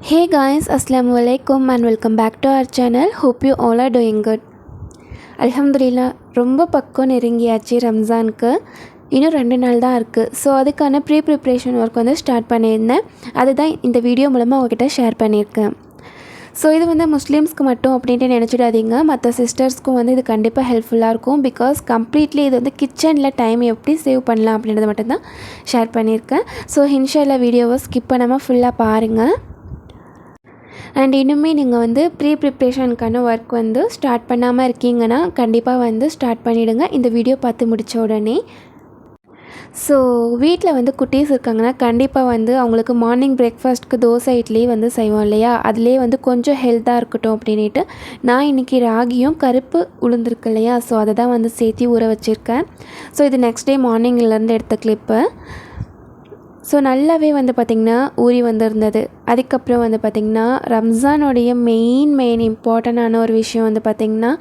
Hey guys, Assalamu alaikum and welcome back to our channel. Hope you all are doing good. அல்ஹம்துலில்லா ரொம்ப பக்கம் நெருங்கியாச்சு ரம்ஜானுக்கு இன்னும் ரெண்டு நாள் தான் இருக்குது ஸோ அதுக்கான ப்ரீ ப்ரிப்ரேஷன் ஒர்க் வந்து ஸ்டார்ட் பண்ணியிருந்தேன் அதுதான் இந்த வீடியோ மூலமாக உங்ககிட்ட ஷேர் பண்ணியிருக்கேன் ஸோ இது வந்து முஸ்லீம்ஸ்க்கு மட்டும் அப்படின்ட்டு நினச்சிடாதீங்க. மற்ற சிஸ்டர்ஸ்க்கும் வந்து இது கண்டிப்பாக ஹெல்ப்ஃபுல்லாக இருக்கும். பிகாஸ் கம்ப்ளீட்லி இது வந்து கிச்சனில் டைம் எப்படி சேவ் பண்ணலாம் அப்படின்றத மட்டும்தான் ஷேர் பண்ணியிருக்கேன் ஸோ ஹின்ஷாவில் வீடியோவை ஸ்கிப் பண்ணாமல் ஃபுல்லாக பாருங்கள் அண்ட் இன்னுமே நீங்கள் வந்து ப்ரீ ப்ரிப்ரேஷனுக்கான ஒர்க் வந்து ஸ்டார்ட் பண்ணாமல் இருக்கீங்கன்னா கண்டிப்பாக வந்து ஸ்டார்ட் பண்ணிவிடுங்க இந்த வீடியோ பார்த்து முடித்த உடனே. ஸோ வீட்டில் வந்து குட்டீஸ் இருக்காங்கன்னா கண்டிப்பாக வந்து அவங்களுக்கு மார்னிங் பிரேக்ஃபாஸ்ட்க்கு தோசை இட்லி வந்து செய்வோம் இல்லையா? அதிலே வந்து கொஞ்சம் ஹெல்த்தாக இருக்கட்டும் அப்படின்ட்டு நான் இன்றைக்கி ராகியும் கருப்பு உளுந்துருக்கு இல்லையா? ஸோ அதை தான் வந்து சேர்த்து ஊற வச்சுருக்கேன். ஸோ இது நெக்ஸ்ட் டே மார்னிங்லேருந்து எடுத்த கிளிப்பு ஸோ நல்லாவே வந்து பார்த்திங்கன்னா ஊறி வந்திருந்தது. அதுக்கப்புறம் வந்து பார்த்திங்கன்னா ரம்ஜானுடைய மெயின் மெயின் இம்பார்ட்டண்டான ஒரு விஷயம் வந்து பார்த்திங்கன்னா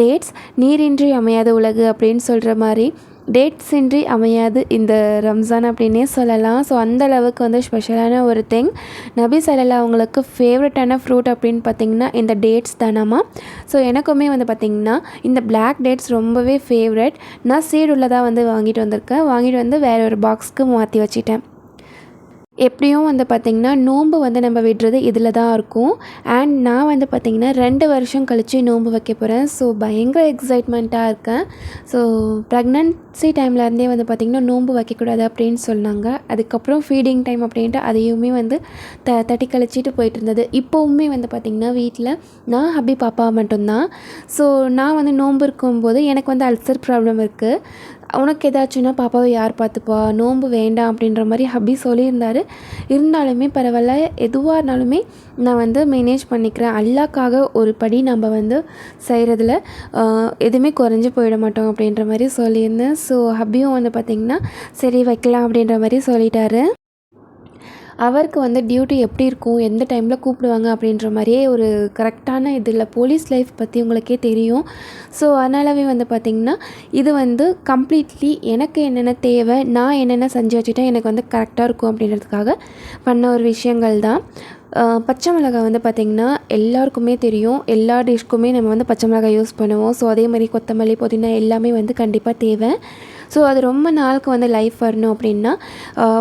டேட்ஸ் நீரின்றி அமையாத உலகு அப்படின்னு சொல்கிற மாதிரி டேட்ஸ் இன்றி அமையாது இந்த ரம்ஜான் அப்படின்னே சொல்லலாம். ஸோ அந்த அளவுக்கு வந்து ஸ்பெஷலான ஒரு திங் நபி சல்லா அவங்களுக்கு ஃபேவரட்டான ஃப்ரூட் அப்படின்னு பார்த்திங்கன்னா இந்த டேட்ஸ் தானாமா ஸோ எனக்குமே வந்து பார்த்திங்கன்னா இந்த பிளாக் டேட்ஸ் ரொம்பவே ஃபேவரட் நான் சீடு உள்ளதாக வந்து வாங்கிட்டு வந்திருக்கேன். வாங்கிட்டு வந்து வேறு ஒரு பாக்ஸ்க்கு மாற்றி வச்சுட்டேன். எப்படியும் வந்து பார்த்திங்கன்னா நோன்பு வந்து நம்ம விடுறது இதில் தான் இருக்கும். அண்ட் நான் வந்து பார்த்திங்கன்னா ரெண்டு வருஷம் கழித்து நோன்பு வைக்க போகிறேன் ஸோ பயங்கர எக்ஸைட்மெண்ட்டாக இருக்கேன். ஸோ ப்ரெக்னன்சி டைம்லேருந்தே வந்து பார்த்திங்கன்னா நோன்பு வைக்கக்கூடாது அப்படின்னு சொன்னாங்க. அதுக்கப்புறம் ஃபீடிங் டைம் அப்படின்ட்டு அதையுமே வந்து த தட்டி கழிச்சிட்டு போயிட்டு இருந்தது. இப்போவுமே வந்து பார்த்திங்கன்னா வீட்டில் நான் ஹப்பி பாப்பா மட்டும்தான். ஸோ நான் வந்து நோன்பு இருக்கும்போது எனக்கு வந்து அல்சர் ப்ராப்ளம் இருக்குது உனக்கு ஏதாச்சுன்னா பாப்பாவை யார் பார்த்துப்பா நோன்பு வேண்டாம் அப்படின்ற மாதிரி ஹப்பி சொல்லியிருந்தாரு. இருந்தாலுமே பரவாயில்ல எதுவாக இருந்தாலுமே நான் வந்து மேனேஜ் பண்ணிக்கிறேன். அல்லாக்காக ஒரு படி நம்ம வந்து செய்கிறதுல எதுவுமே குறைஞ்சி போயிட மாட்டோம் அப்படின்ற மாதிரி சொல்லியிருந்தேன். ஸோ ஹப்பியும் வந்து பார்த்திங்கன்னா சரி வைக்கலாம் அப்படின்ற மாதிரி சொல்லிட்டாரு. அவருக்கு வந்து டியூட்டி எப்படி இருக்கும் எந்த டைமில் கூப்பிடுவாங்க அப்படின்ற மாதிரியே ஒரு கரெக்டான இதில் போலீஸ் லைஃப் பற்றி உங்களுக்கே தெரியும். ஸோ அதனாலவே வந்து பார்த்திங்கன்னா இது வந்து கம்ப்ளீட்லி எனக்கு என்னென்ன தேவை நான் என்னென்ன செஞ்சு வச்சுட்டேன் எனக்கு வந்து கரெக்டாக இருக்கும் அப்படின்றதுக்காக பண்ண ஒரு விஷயங்கள் தான். பச்சை மிளகாய் வந்து பார்த்திங்கன்னா எல்லாருக்குமே தெரியும். எல்லா டிஷ்க்குமே நம்ம வந்து பச்சை மிளகாய் யூஸ் பண்ணுவோம். ஸோ அதே மாதிரி கொத்தமல்லி புதினா எல்லாமே வந்து கண்டிப்பாக தேவை. ஸோ அது ரொம்ப நாளுக்கு வந்து லைஃப் வரணும் அப்படின்னா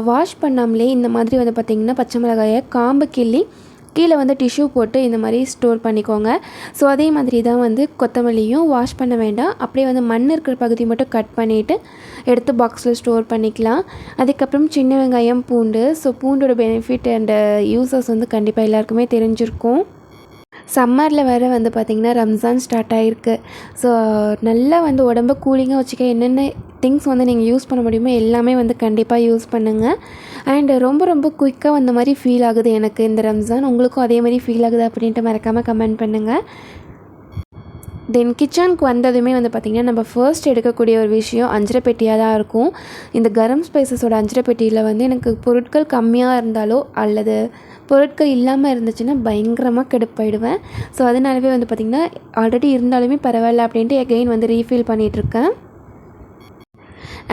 வாஷ் பண்ணாமலே இந்த மாதிரி வந்து பார்த்திங்கன்னா பச்சை மிளகாயை காம்பு கிள்ளி கீழே வந்து டிஷ்யூ போட்டு இந்த மாதிரி ஸ்டோர் பண்ணிக்கோங்க. ஸோ அதே மாதிரி தான் வந்து கொத்தமல்லியும் வாஷ் பண்ண வேண்டாம். அப்படியே வந்து மண் இருக்கிற பகுதி மட்டும் கட் பண்ணிவிட்டு எடுத்து பாக்ஸில் ஸ்டோர் பண்ணிக்கலாம். அதுக்கப்புறம் சின்ன வெங்காயம் பூண்டு. ஸோ பூண்டோட பெனிஃபிட் அண்ட் யூசஸ் வந்து கண்டிப்பாக எல்லாருக்குமே தெரிஞ்சிருக்கும். சம்மரில் வேறு வந்து பார்த்திங்கன்னா ரம்ஜான் ஸ்டார்ட் ஆகிருக்கு ஸோ நல்லா வந்து உடம்ப கூலிங்காக வச்சுக்க என்னென்ன திங்ஸ் வந்து நீங்கள் யூஸ் பண்ண முடியுமோ எல்லாமே வந்து கண்டிப்பாக யூஸ் பண்ணுங்கள் அண்ட் ரொம்ப ரொம்ப குயிக்காக வந்த மாதிரி ஃபீல் ஆகுது எனக்கு இந்த ரம்ஜான். உங்களுக்கும் அதே மாதிரி ஃபீல் ஆகுது அப்படின்ட்டு மறக்காமல் கமெண்ட் பண்ணுங்கள் தென் கிச்சனுக்கு வந்ததுமே வந்து பார்த்திங்கன்னா நம்ம ஃபர்ஸ்ட் எடுக்கக்கூடிய ஒரு விஷயம் அஞ்சரை பெட்டியாக தான் இருக்கும். இந்த கரம் ஸ்பைசஸோட அஞ்சரை பெட்டியில் வந்து எனக்கு பொருட்கள் கம்மியாக இருந்தாலோ அல்லது பொருட்கள் இல்லாமல் இருந்துச்சுன்னா பயங்கரமாக கெடுப்பாயிடுவேன். ஸோ அதனாலவே வந்து பார்த்திங்கன்னா ஆல்ரெடி இருந்தாலுமே பரவாயில்ல அப்படின்ட்டு எகெயின் வந்து ரீஃபில் பண்ணிகிட்ருக்கேன்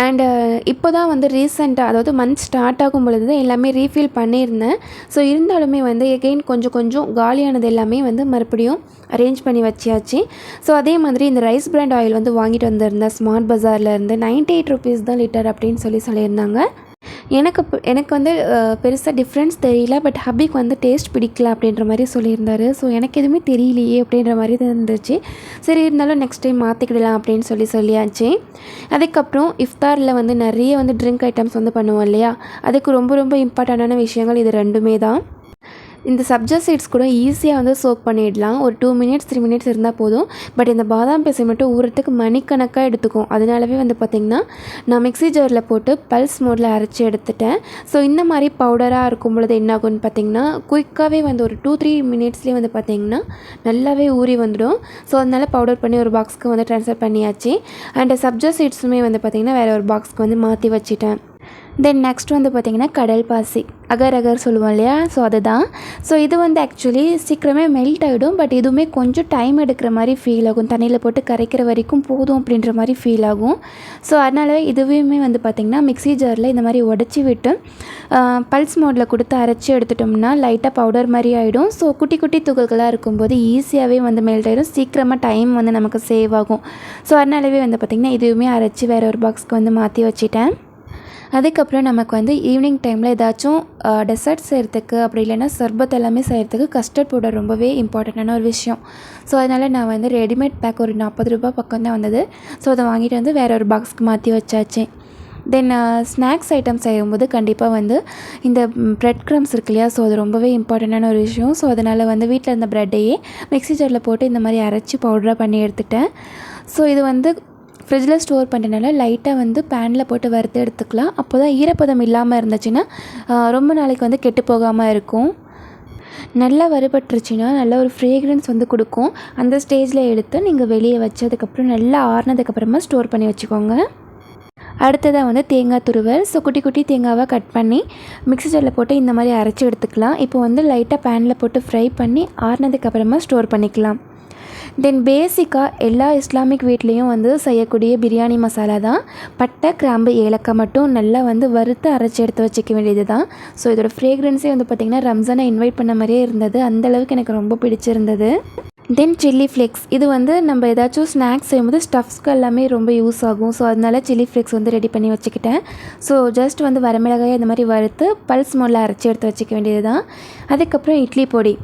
அண்டு இப்போ தான் வந்து ரீசெண்டாக அதாவது மந்த் ஸ்டார்ட் ஆகும் பொழுது தான் எல்லாமே ரீஃபில் பண்ணியிருந்தேன். ஸோ இருந்தாலுமே வந்து எகெயின் கொஞ்சம் கொஞ்சம் காலியானது எல்லாமே வந்து மறுபடியும் அரேஞ்ச் பண்ணி வச்சியாச்சு ஸோ அதே மாதிரி இந்த ரைஸ் பிராண்ட் ஆயில் வந்து வாங்கிட்டு வந்திருந்தேன். ஸ்மார்ட் பஜாரில் இருந்து நைன்ட்டி எயிட் ருபீஸ் தான் லிட்டர் அப்படின்னு சொல்லி சொல்லியிருந்தாங்க. எனக்கு எனக்கு வந்து பெருசாக டிஃப்ரென்ஸ் தெரியல பட் ஹப்பிக்கு வந்து டேஸ்ட் பிடிக்கல அப்படின்ற மாதிரி சொல்லியிருந்தாரு. ஸோ எனக்கு எதுவுமே தெரியலையே அப்படின்ற மாதிரி தான் இருந்துச்சு. சரி இருந்தாலும் நெக்ஸ்ட் டைம் மாற்றிக்கிடலாம் அப்படின்னு சொல்லி சொல்லியாச்சு. அதுக்கப்புறம் இஃப்தாரில் வந்து நிறைய வந்து ட்ரிங்க் ஐட்டம்ஸ் வந்து பண்ணுவோம் இல்லையா? அதுக்கு ரொம்ப ரொம்ப இம்பார்ட்டண்டான விஷயங்கள் இது ரெண்டுமே தான். இந்த சப்ஜா சீட்ஸ் கூட ஈஸியாக வந்து சோக் பண்ணிடலாம். ஒரு டூ மினிட்ஸ் த்ரீ மினிட்ஸ் இருந்தால் போதும். பட் இந்த பாதாம் பேசை மட்டும் ஊறத்துக்கு மணிக்கணக்காக எடுத்துக்கும். அதனாலவே வந்து பார்த்திங்கன்னா நான் மிக்ஸி ஜாரில் போட்டு பல்ஸ் மோடில் அரைச்சி எடுத்துட்டேன். ஸோ இந்த மாதிரி பவுடராக இருக்கும் பொழுது என்ன ஆகும்னு பார்த்திங்கன்னா குயிக்காகவே வந்து ஒரு டூ த்ரீ மினிட்ஸ்லேயே வந்து பார்த்திங்கன்னா நல்லாவே ஊறி வந்துடும். ஸோ அதனால் பவுடர் பண்ணி ஒரு பாக்ஸ்க்கு வந்து ட்ரான்ஸ்ஃபர் பண்ணியாச்சு. அண்ட் சப்ஜா சீட்ஸுமே வந்து பார்த்திங்கன்னா வேறு ஒரு பாக்ஸ்க்கு வந்து மாற்றி வச்சுட்டேன். தென் நெக்ஸ்ட் வந்து பார்த்திங்கன்னா கடல் பாசி. அகர் அகர் சொல்லுவோம் இல்லையா? ஸோ அதுதான். ஸோ இது வந்து ஆக்சுவலி சீக்கிரமே மெல்ட் ஆகிடும் பட் இதுவுமே கொஞ்சம் டைம் எடுக்கிற மாதிரி ஃபீல் ஆகும். தண்ணியில் போட்டு கரைக்கிற வரைக்கும் போதும் அப்படின்ற மாதிரி ஃபீல் ஆகும். ஸோ அதனால இதுவுமே வந்து பார்த்திங்கன்னா மிக்ஸி ஜாரில் இந்த மாதிரி உடச்சி விட்டு பல்ஸ் மோடில் கொடுத்து அரைச்சி எடுத்துட்டோம்னா லைட்டாக பவுடர் மாதிரி ஆகிடும் ஸோ குட்டி குட்டி துகள்களாக இருக்கும்போது ஈஸியாகவே வந்து மெல்ட் ஆகிடும் சீக்கிரமாக டைம் வந்து நமக்கு சேவ் ஆகும். ஸோ அதனாலவே வந்து பார்த்திங்கன்னா இதுவுமே அரைச்சி வேறு ஒரு பாக்ஸ்க்கு வந்து மாற்றி வச்சுட்டேன். அதுக்கப்புறம் நமக்கு வந்து ஈவினிங் டைமில் ஏதாச்சும் டெசர்ட் செய்கிறதுக்கு அப்படி இல்லைன்னா சர்பத் எல்லாமே செய்கிறதுக்கு கஸ்டர்ட் பவுடர் ரொம்பவே இம்பார்ட்டண்ட்டான ஒரு விஷயம். ஸோ அதனால் நான் வந்து ரெடிமேட் பேக் ஒரு நாற்பது ரூபா பக்கம் தான் வந்தது. ஸோ அதை வாங்கிட்டு வந்து வேறு ஒரு பாக்ஸ்க்கு மாற்றி வச்சாச்சு. தென் ஸ்நாக்ஸ் ஐட்டம் செய்யும்போது கண்டிப்பாக வந்து இந்த ப்ரெட் க்ரம்ஸ் இருக்கு இல்லையா? ஸோ அது ரொம்பவே இம்பார்ட்டண்ட்டான ஒரு விஷயம். ஸோ அதனால் வந்து வீட்டில் இருந்த ப்ரெட்டையே மிக்ஸி ஜாரில் போட்டு இந்த மாதிரி அரைச்சி பவுடராக பண்ணி எடுத்துட்டேன். ஸோ இது வந்து ஃப்ரிட்ஜில் ஸ்டோர் பண்ணுறதுனால லைட்டாக வந்து பேனில் போட்டு வறுத்து எடுத்துக்கலாம். அப்போ தான் ஈரப்பதம் இல்லாமல் இருந்துச்சுன்னா ரொம்ப நாளைக்கு வந்து கெட்டு போகாமல் இருக்கும். நல்லா வறுபட்டுருச்சுன்னா நல்ல ஒரு ஃப்ரேக்ரன்ஸ் வந்து கொடுக்கும். அந்த ஸ்டேஜில் எடுத்து நீங்கள் வெளியே வச்சதுக்கப்புறம் நல்லா ஆறினதுக்கப்புறமா ஸ்டோர் பண்ணி வச்சுக்கோங்க. அடுத்ததாக வந்து தேங்காய் துருவல். ஸோ குட்டி குட்டி தேங்காவை கட் பண்ணி மிக்ஸி ஜாரில் போட்டு இந்த மாதிரி அரைச்சி எடுத்துக்கலாம். இப்போ வந்து லைட்டாக பேனில் போட்டு ஃப்ரை பண்ணி ஆறினதுக்கப்புறமா ஸ்டோர் பண்ணிக்கலாம். தென் பேசிக்காக எல்லா இஸ்லாமிக் வீட்லேயும் வந்து செய்யக்கூடிய பிரியாணி மசாலா தான். பட்டை கிராம்பு ஏலக்காய் மட்டும் நல்லா வந்து வறுத்து அரைச்சி எடுத்து வச்சுக்க வேண்டியது தான் ஸோ இதோட ஃப்ரேக்ரன்ஸே வந்து பார்த்திங்கன்னா ரம்ஜானை இன்வைட் பண்ண மாதிரியே இருந்தது. அந்த அளவுக்கு எனக்கு ரொம்ப பிடிச்சிருந்தது. தென் சில்லி ஃப்ளேக்ஸ் இது வந்து நம்ம ஏதாச்சும் ஸ்நாக்ஸ் செய்யும்போது ஸ்டஃப்ஸ்க்கு எல்லாமே ரொம்ப யூஸ் ஆகும். ஸோ அதனால சில்லி ஃப்ளேக்ஸ் வந்து ரெடி பண்ணி வச்சுக்கிட்டேன். ஸோ ஜஸ்ட் வந்து வரமிளகாய் இந்த மாதிரி வறுத்து பல்ஸ் மோடில் அரைச்சி எடுத்து வச்சுக்க வேண்டியது தான் அதுக்கப்புறம் இட்லி பொடி.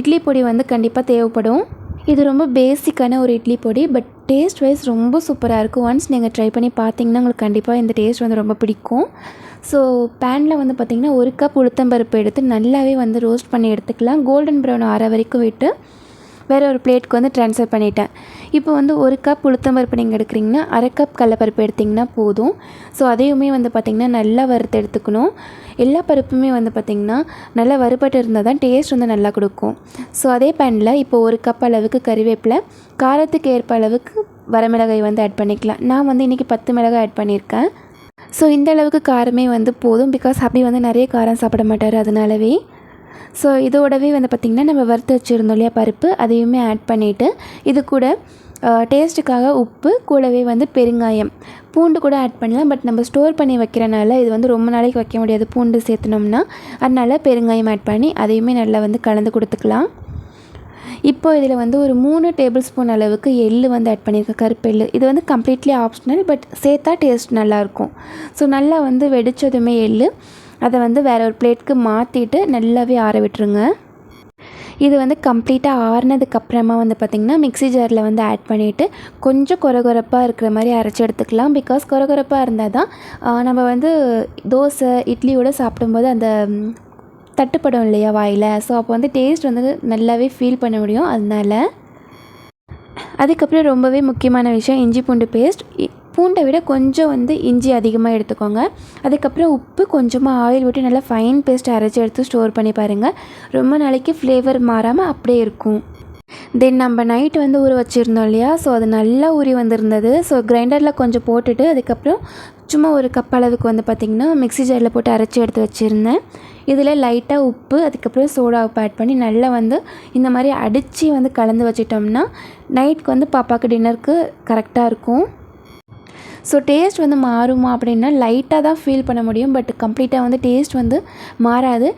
இட்லி பொடி வந்து கண்டிப்பாக தேவைப்படும். இது ரொம்ப பேசிக்கான ஒரு இட்லி பொடி பட் டேஸ்ட் வைஸ் ரொம்ப சூப்பராக இருக்கும் ஒன்ஸ் நீங்கள் ட்ரை பண்ணி பார்த்தீங்கன்னா உங்களுக்கு கண்டிப்பாக இந்த டேஸ்ட் வந்து ரொம்ப பிடிக்கும். ஸோ பேனில் வந்து பார்த்திங்கன்னா ஒரு கப் உளுத்தம்பருப்பு எடுத்து நல்லாவே வந்து ரோஸ்ட் பண்ணி எடுத்துக்கலாம். கோல்டன் ப்ரௌன் ஆற வரைக்கும் விட்டு வேறு ஒரு பிளேட்க்கு வந்து ட்ரான்ஸ்ஃபர் பண்ணிட்டேன். இப்போ வந்து ஒரு கப் உளுத்தம்பருப்பு நீங்கள் எடுக்கிறீங்கன்னா அரை கப் கடலப்பருப்பு எடுத்திங்கன்னா போதும். ஸோ அதையுமே வந்து பார்த்திங்கன்னா நல்லா வறுத்து எடுத்துக்கணும். எல்லா பருப்புமே வந்து பார்த்திங்கன்னா நல்லா வறுபட்டு இருந்தால் தான் டேஸ்ட் வந்து நல்லா கொடுக்கும். ஸோ அதே பேனில் இப்போ ஒரு கப் அளவுக்கு கறிவேப்பிலை காரத்துக்கு ஏற்ப அளவுக்கு வரமிளகாய் வந்து ஆட் பண்ணிக்கலாம். நான் வந்து இன்றைக்கி பத்து மிளகாய் ஆட் பண்ணியிருக்கேன். ஸோ இந்த அளவுக்கு காரமே வந்து போதும் பிகாஸ் அப்படி வந்து நிறைய காரம் சாப்பிட மாட்டார் அதனாலவே. ஸோ இதோடவே வந்து பார்த்திங்கன்னா நம்ம வறுத்து வச்சுருந்தோம் இல்லையா பருப்பு அதையுமே ஆட் பண்ணிவிட்டு இது கூட டேஸ்ட்டுக்காக உப்பு கூடவே வந்து பெருங்காயம். பூண்டு கூட ஆட் பண்ணலாம் பட் நம்ம ஸ்டோர் பண்ணி வைக்கிறனால இது வந்து ரொம்ப நாளைக்கு வைக்க முடியாது. பூண்டு சேர்த்துனோம்னா அதனால் பெருங்காயம் ஆட் பண்ணி அதையுமே நல்லா வந்து கலந்து கொடுத்துக்கலாம். இப்போ இதில் வந்து ஒரு மூணு டேபிள் ஸ்பூன் அளவுக்கு எள்ளு வந்து ஆட் பண்ணியிருக்கேன் கருப்பு இது வந்து கம்ப்ளீட்லி ஆப்ஷனல் பட் சேர்த்தா டேஸ்ட் நல்லாயிருக்கும் ஸோ நல்லா வந்து வெடித்ததுமே எள்ளு. அதை வந்து வேற ஒரு பிளேட்க்கு மாற்றிட்டு நல்லாவே ஆற விட்டுருங்க. இது வந்து கம்ப்ளீட்டாக ஆறுனதுக்கப்புறமா வந்து பார்த்திங்கன்னா மிக்ஸி ஜாரில் வந்து ஆட் பண்ணிவிட்டு கொஞ்சம் குறகுறப்பாக இருக்கிற மாதிரி அரைச்சி எடுத்துக்கலாம். பிகாஸ் குறகுறப்பாக இருந்தால் தான் நம்ம வந்து தோசை இட்லியோடு சாப்பிடும்போது அந்த தட்டுப்படும் இல்லையா வாயில்? ஸோ அப்போ வந்து டேஸ்ட் வந்து நல்லாவே ஃபீல் பண்ண முடியும். அதனால அதுக்கப்புறம் ரொம்பவே முக்கியமான விஷயம் இஞ்சி பூண்டு பேஸ்ட் பூண்டை விட கொஞ்சம் வந்து இஞ்சி அதிகமாக எடுத்துக்கோங்க. அதுக்கப்புறம் உப்பு கொஞ்சமாக ஆயில் விட்டு நல்லா ஃபைன் பேஸ்ட் அரைச்சி எடுத்து ஸ்டோர் பண்ணி பாருங்கள் ரொம்ப நாளைக்கு ஃப்ளேவர் மாறாமல் அப்படியே இருக்கும். தென் நம்ம நைட் வந்து ஊற வச்சுருந்தோம் இல்லையா? ஸோ அது நல்லா ஊறி வந்திருந்தது. ஸோ கிரைண்டரில் கொஞ்சம் போட்டுட்டு அதுக்கப்புறம் சும்மா ஒரு கப் அளவுக்கு வந்து பார்த்திங்கன்னா மிக்ஸி ஜாரில் போட்டு அரைச்சி எடுத்து வச்சுருந்தேன். இதில் லைட்டாக உப்பு அதுக்கப்புறம் சோடா உப்பு ஆட் பண்ணி நல்லா வந்து இந்த மாதிரி அடித்து வந்து கலந்து வச்சிட்டோம்னா நைட்க்கு வந்து பாப்பாவுக்கு டின்னருக்கு கரெக்டாக இருக்கும். ஸோ டேஸ்ட் வந்து மாறுமா அப்படின்னா லைட்டாக தான் ஃபீல் பண்ண முடியும் பட் கம்ப்ளீட்டாக வந்து டேஸ்ட் வந்து மாறாது.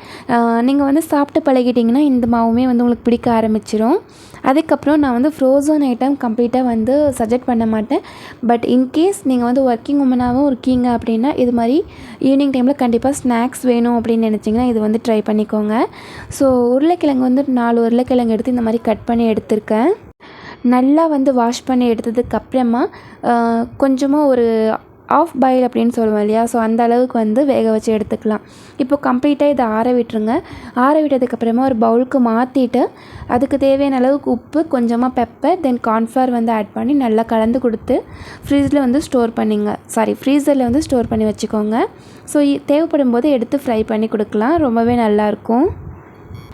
நீங்கள் வந்து சாப்பிட்டு பழகிட்டிங்கன்னா இந்த மாவுமே வந்து உங்களுக்கு பிடிக்க ஆரம்பிச்சிடும் அதுக்கப்புறம் நான் வந்து ஃப்ரோசன் ஐட்டம் கம்ப்ளீட்டாக வந்து சஜெக்ட் பண்ண மாட்டேன். பட் இன்கேஸ் நீங்கள் வந்து ஒர்க்கிங் உமனாகவும் இருக்கீங்க அப்படின்னா இது மாதிரி ஈவினிங் டைமில் கண்டிப்பாக ஸ்நாக்ஸ் வேணும் அப்படின்னு நினச்சிங்கன்னா இது வந்து ட்ரை பண்ணிக்கோங்க. ஸோ உருளைக்கிழங்கு வந்து நாலு உருளைக்கிழங்கு எடுத்து இந்த மாதிரி கட் பண்ணி எடுத்திருக்கேன். நல்லா வந்து வாஷ் பண்ணி எடுத்ததுக்கு அப்புறமா கொஞ்சமாக ஒரு ஆஃப் பாயில் அப்படின்னு சொல்லுவோம் இல்லையா? ஸோ அந்த அளவுக்கு வந்து வேக வச்சு எடுத்துக்கலாம். இப்போ கம்ப்ளீட்டாக இதை ஆற விட்டுருங்க. ஆற விட்டதுக்கப்புறமா ஒரு பவுலுக்கு மாற்றிட்டு அதுக்கு தேவையான அளவுக்கு உப்பு கொஞ்சமாக பெப்பர் தென் கார்ன்ஃப்ளவர் வந்து ஆட் பண்ணி நல்லா கலந்து கொடுத்து ஃப்ரிட்ஜில் வந்து ஸ்டோர் பண்ணிங்க. சாரி ஃப்ரீசரில் வந்து ஸ்டோர் பண்ணி வச்சுக்கோங்க. ஸோ தேவைப்படும் போது எடுத்து ஃப்ரை பண்ணி கொடுக்கலாம். ரொம்பவே நல்லாயிருக்கும்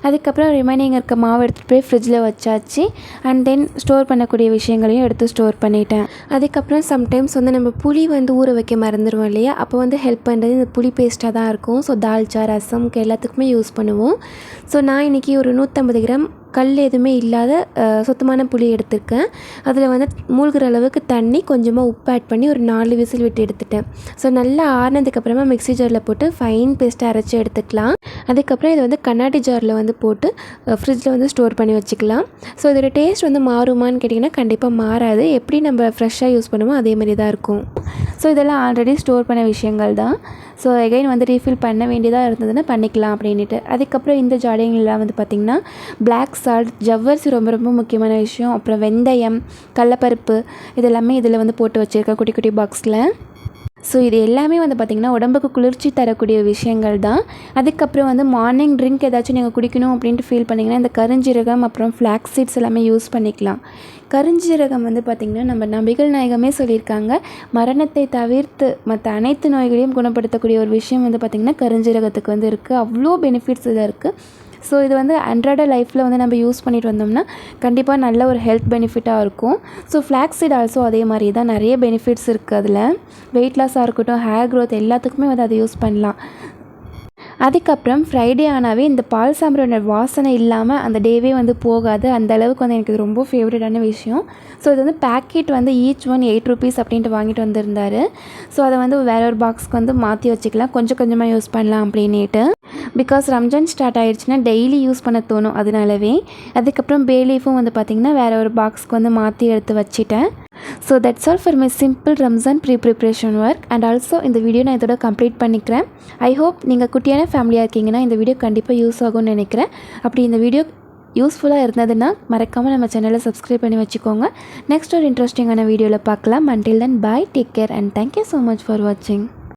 அதுக்கப்புறம் ரிமைனிங் இருக்க மாவு எடுத்துகிட்டு போய் ஃப்ரிட்ஜில் வச்சாச்சு. அண்ட் தென் ஸ்டோர் பண்ணக்கூடிய விஷயங்களையும் எடுத்து ஸ்டோர் பண்ணிட்டேன். அதுக்கப்புறம் சம்டைம்ஸ் வந்து நம்ம புளி வந்து ஊற வைக்க மறந்துடுவோம் இல்லையா? அப்போ வந்து ஹெல்ப் பண்ணுறது இந்த புளி பேஸ்ட்டாக தான் இருக்கும். ஸோ தால்ச்சா ரசம்க்கு எல்லாத்துக்குமே யூஸ் பண்ணுவோம். ஸோ நான் இன்றைக்கி ஒரு நூற்றம்பது கிராம் கல் எதுவுமே இல்லாத சுத்தமான புளி எடுத்திருக்கேன். அதில் வந்து மூழ்கிற அளவுக்கு தண்ணி கொஞ்சமாக உப்பு ஆட் பண்ணி ஒரு நாலு விசில் விட்டு எடுத்துட்டேன். ஸோ நல்லா ஆறுனதுக்கப்புறமா மிக்ஸி ஜாரில் போட்டு ஃபைன் பேஸ்ட்டாக அரைச்சி எடுத்துக்கலாம். அதுக்கப்புறம் இதை வந்து கண்ணாடி ஜாரில் வந்து போட்டு ஃப்ரிட்ஜில் வந்து ஸ்டோர் பண்ணி வச்சுக்கலாம். ஸோ இதோட டேஸ்ட் வந்து மாறுமான்னு கேட்டிங்கன்னா கண்டிப்பாக மாறாது. எப்படி நம்ம ஃப்ரெஷ்ஷாக யூஸ் பண்ணுமோ அதே மாதிரி தான் இருக்கும். ஸோ இதெல்லாம் ஆல்ரெடி ஸ்டோர் பண்ண விஷயங்கள் தான். ஸோ எகைன் வந்து ரீஃபில் பண்ண வேண்டியதாக இருந்ததுன்னா பண்ணிக்கலாம் அப்படின்ட்டு அதுக்கப்புறம் இந்த ஜாடிங்கெல்லாம் வந்து பார்த்திங்கன்னா பிளாக் சால்ட் ஜவ்வரிசி ரொம்ப ரொம்ப முக்கியமான விஷயம். அப்புறம் வெந்தயம் கடலப்பருப்பு இதெல்லாமே இதில் வந்து போட்டு வச்சுருக்கேன் குட்டி குட்டி பாக்ஸில் ஸோ இது எல்லாமே வந்து பார்த்திங்கன்னா உடம்புக்கு குளிர்ச்சி தரக்கூடிய விஷயங்கள் தான். அதுக்கப்புறம் வந்து மார்னிங் ட்ரிங்க் ஏதாச்சும் நீங்கள் குடிக்கணும் அப்படின்ட்டு ஃபீல் பண்ணிங்கன்னா இந்த கருஞ்சீரகம் அப்புறம் ஃப்ளாக்ஸ் சீட்ஸ் எல்லாமே யூஸ் பண்ணிக்கலாம். கருஞ்சீரகம் வந்து பார்த்திங்கன்னா நம்ம நபிகள் நாயகமே சொல்லியிருக்காங்க. மரணத்தை தவிர்த்து மற்ற அனைத்து நோய்களையும் குணப்படுத்தக்கூடிய ஒரு விஷயம் வந்து பார்த்திங்கன்னா கருஞ்சீரகத்துக்கு வந்து இருக்குது அவ்வளோ பெனிஃபிட்ஸ் இதாக இருக்குது ஸோ இது வந்து அன்றாட லைஃப்பில் வந்து நம்ம யூஸ் பண்ணிட்டு வந்தோம்னா கண்டிப்பாக நல்ல ஒரு ஹெல்த் பெனிஃபிட்டாக இருக்கும். ஸோ ஃப்ளாக்ஸீட் ஆல்சோ அதே மாதிரி தான். நிறைய பெனிஃபிட்ஸ் இருக்குது அதில். வெயிட் லாஸாக இருக்கட்டும் ஹேர் க்ரோத் எல்லாத்துக்குமே வந்து அதை யூஸ் பண்ணலாம். அதுக்கப்புறம் ஃப்ரைடே ஆனாவே இந்த பால் சாம்பிரோட வாசனை இல்லாமல் அந்த டேவே வந்து போகாது. அந்த அளவுக்கு வந்து எனக்கு இது ரொம்ப ஃபேவரட்டான விஷயம். ஸோ இது வந்து பேக்கெட் வந்து ஈச் ஒன் எயிட் ருபீஸ் அப்படின்ட்டு வாங்கிட்டு வந்திருந்தாரு. ஸோ அதை வந்து வேற ஒரு பாக்ஸ்க்கு வந்து மாற்றி வச்சுக்கலாம். கொஞ்சம் கொஞ்சமாக யூஸ் பண்ணலாம் அப்படின்னுட்டு. பிகாஸ் ரம்ஜான் ஸ்டார்ட் ஆயிடுச்சுன்னா டெய்லி யூஸ் பண்ண தோணும் அதனாலவே. அதுக்கப்புறம் பேலீஃபும் வந்து பார்த்திங்கன்னா வேறு ஒரு பாக்ஸ்க்கு வந்து மாற்றி எடுத்து வச்சுட்டேன். So that's all for my simple Ramzan pre preparation work and also இந்த வீடியோ நான் இதோட கம்ப்ளீட் பண்ணிக்கிறேன். ஐ ஹோப் நீங்கள் குட்டியான ஃபேமிலியாக இருக்கீங்கன்னா இந்த வீடியோ கண்டிப்பாக யூஸ் ஆகும்னு நினைக்கிறேன். அப்படி இந்த வீடியோ யூஸ்ஃபுல்லாக இருந்ததுன்னா மறக்காமல் நம்ம சேனலை சப்ஸ்கிரைப் பண்ணி வச்சுக்கோங்க. நெக்ஸ்ட் ஒரு இன்ட்ரெஸ்டிங்கான வீடியோவில் பார்க்கலாம். Until then bye take care and thank you so much for வாட்சிங்